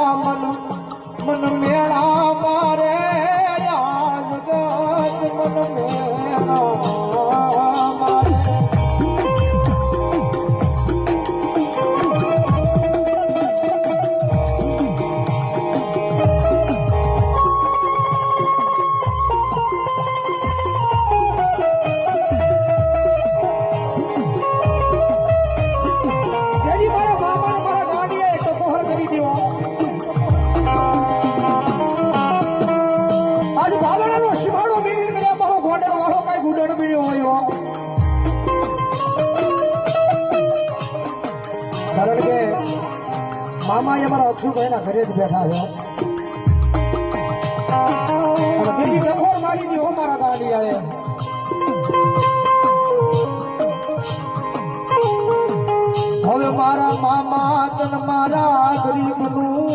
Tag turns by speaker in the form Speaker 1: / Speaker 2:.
Speaker 1: મન મન મેળા મારે યાદ મન મેળા ગુડણ બી હોય કારણ કે મામા એ મારા અક્ષુભાઈના ઘરે જ બેઠા છે. તેથી ટકોર મારી દીધો મારા ગાડીએ હવે મારા મામા તન મારા ગરીબનું